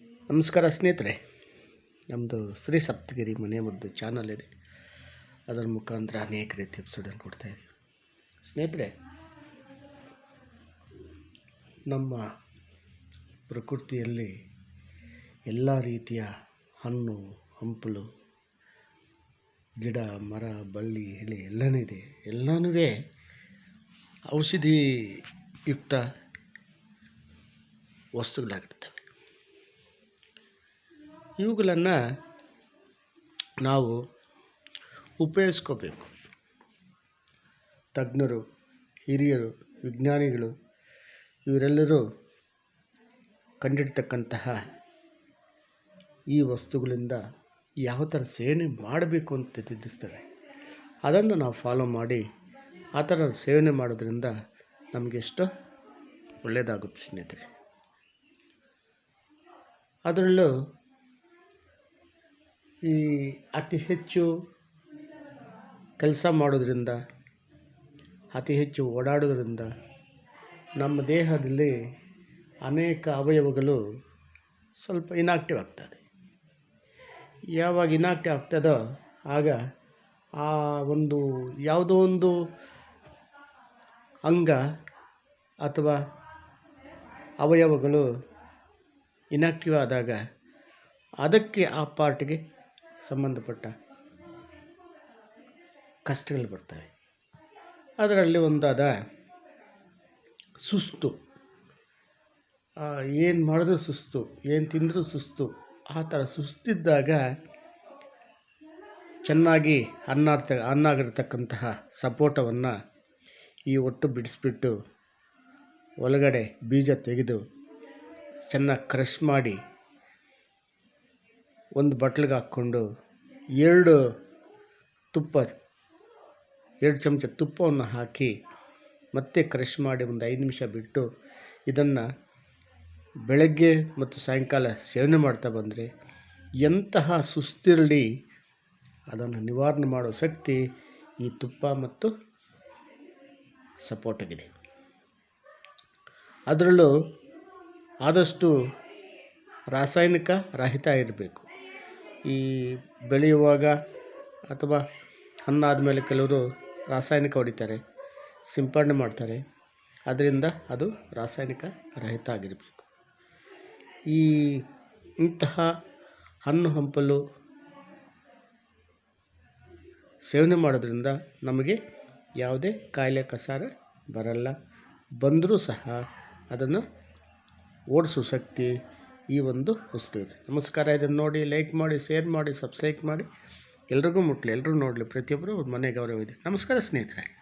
ನಮಸ್ಕಾರ ಸ್ನೇಹಿತರೆ ನಮ್ಮದು ಶ್ರೀ ಸಪ್ತಗಿರಿ ಮನೆ ಮುದ್ದು ಚಾನಲ್ ಇದೆ. ಅದರ ಮುಖಾಂತರ ಅನೇಕ ರೀತಿ ಎಪಿಸೋಡನ್ನು ಕೊಡ್ತಾಯಿದ್ದೀವಿ ಸ್ನೇಹಿತರೆ, ನಮ್ಮ ಪ್ರಕೃತಿಯಲ್ಲಿ ಎಲ್ಲ ರೀತಿಯ ಹಣ್ಣು, ಹಂಪಲು, ಗಿಡ, ಮರ, ಬಳ್ಳಿ ಎಳೆ ಎಲ್ಲನೂ ಇದೆ. ಎಲ್ಲನೂ ಔಷಧಿಯುಕ್ತ ವಸ್ತುಗಳಾಗಿರ್ತವೆ. ಇವುಗಳನ್ನು ನಾವು ಉಪಯೋಗಿಸ್ಕೋಬೇಕು. ತಜ್ಞರು, ಹಿರಿಯರು, ವಿಜ್ಞಾನಿಗಳು ಇವರೆಲ್ಲರೂ ಕಂಡಿಡ್ತಕ್ಕಂತಹ ಈ ವಸ್ತುಗಳಿಂದ ಯಾವ ಥರ ಸೇವನೆ ಮಾಡಬೇಕು ಅಂತ ತಿಳಿಸ್ತಾರೆ ಅದನ್ನು ನಾವು ಫಾಲೋ ಮಾಡಿ ಆ ಥರ ಸೇವನೆ ಮಾಡೋದ್ರಿಂದ ನಮಗೆಷ್ಟು ಒಳ್ಳೆಯದಾಗುತ್ತೆ ಸ್ನೇಹಿತರೆ. ಅದರಲ್ಲೂ ಈ ಅತಿ ಹೆಚ್ಚು ಕೆಲಸ ಮಾಡೋದ್ರಿಂದ, ಅತಿ ಹೆಚ್ಚು ಓಡಾಡೋದ್ರಿಂದ ನಮ್ಮ ದೇಹದಲ್ಲಿ ಅನೇಕ ಅವಯವಗಳು ಸ್ವಲ್ಪ ಇನಾಕ್ಟಿವ್ ಆಗ್ತದೆ. ಯಾವಾಗ ಇನಾಕ್ಟಿವ್ ಆಗ್ತದೋ ಆಗ ಆ ಒಂದು ಯಾವುದೋ ಒಂದು ಅಂಗ ಅಥವಾ ಅವಯವಗಳು ಇನಾಕ್ಟಿವ್ ಆದಾಗ ಅದಕ್ಕೆ ಆ ಪಾರ್ಟ್ಗೆ ಸಂಬಂಧಪಟ್ಟ ಕಷ್ಟಗಳು ಬರ್ತವೆ. ಅದರಲ್ಲಿ ಒಂದಾದ ಸುಸ್ತು. ಏನು ಮಾಡಿದ್ರೂ ಸುಸ್ತು, ಏನು ತಿಂದರೂ ಸುಸ್ತು, ಆ ಥರ ಸುಸ್ತಿದ್ದಾಗ ಚೆನ್ನಾಗಿ ಅನ್ನ ಅನ್ನ ಆಗಿರ್ತಕ್ಕಂತಹ ಸಪೋಟವನ್ನು ಈ ಒಟ್ಟು ಬಿಡಿಸ್ಬಿಟ್ಟು ಒಳಗಡೆ ಬೀಜ ತೆಗೆದು ಚೆನ್ನಾಗಿ ಕ್ರಷ್ ಮಾಡಿ ಒಂದು ಬಟ್ಲಿಗೆ ಹಾಕ್ಕೊಂಡು ಎರಡು ತುಪ್ಪ, ಎರಡು ಚಮಚ ತುಪ್ಪವನ್ನು ಹಾಕಿ ಮತ್ತೆ ಕ್ರಷ್ ಮಾಡಿ ಒಂದು ಐದು ನಿಮಿಷ ಬಿಟ್ಟು ಇದನ್ನು ಬೆಳಗ್ಗೆ ಮತ್ತು ಸಾಯಂಕಾಲ ಸೇವನೆ ಮಾಡ್ತಾ ಬಂದರೆ ಎಂತಹ ಸುಸ್ತಿರಲಿ, ಅದನ್ನು ನಿವಾರಣೆ ಮಾಡೋ ಶಕ್ತಿ ಈ ತುಪ್ಪ ಮತ್ತು ಸಪೋರ್ಟಾಗಿದೆ ಅದರಲ್ಲೂ ಆದಷ್ಟು ರಾಸಾಯನಿಕ ರಹಿತ ಇರಬೇಕು ಈ ಬೆಳೆಯುವಾಗ ಅಥವಾ ಹಣ್ಣಾದ ಮೇಲೆ ಕೆಲವರು ರಾಸಾಯನಿಕ ಹೊಡಿತಾರೆ, ಸಿಂಪಡಣೆ ಮಾಡ್ತಾರೆ. ಅದರಿಂದ ಅದು ರಾಸಾಯನಿಕ ರಹಿತ ಆಗಿರಬೇಕು. ಈ ಇಂತಹ ಹಣ್ಣು ಹಂಪಲು ಸೇವನೆ ಮಾಡೋದ್ರಿಂದ ನಮಗೆ ಯಾವುದೇ ಕಾಯಿಲೆ, ಕಸಾರ ಬರಲ್ಲ. ಬಂದರೂ ಸಹ ಅದನ್ನು ಓಡಿಸೋ ಶಕ್ತಿ ಈ ಒಂದು ವಸ್ತು ಇದೆ. ನಮಸ್ಕಾರ, ಇದನ್ನು ನೋಡಿ ಲೈಕ್ ಮಾಡಿ ಶೇರ್ ಮಾಡಿ ಸಬ್ಸ್ಕ್ರೈಬ್ ಮಾಡಿ. ಎಲ್ರಿಗೂ ಮುಟ್ಲಿ ಎಲ್ಲರೂ ನೋಡಲಿ, ಪ್ರತಿಯೊಬ್ಬರು ಮನೆ ಗೌರವ ಇದೆ. ನಮಸ್ಕಾರ ಸ್ನೇಹಿತರೆ.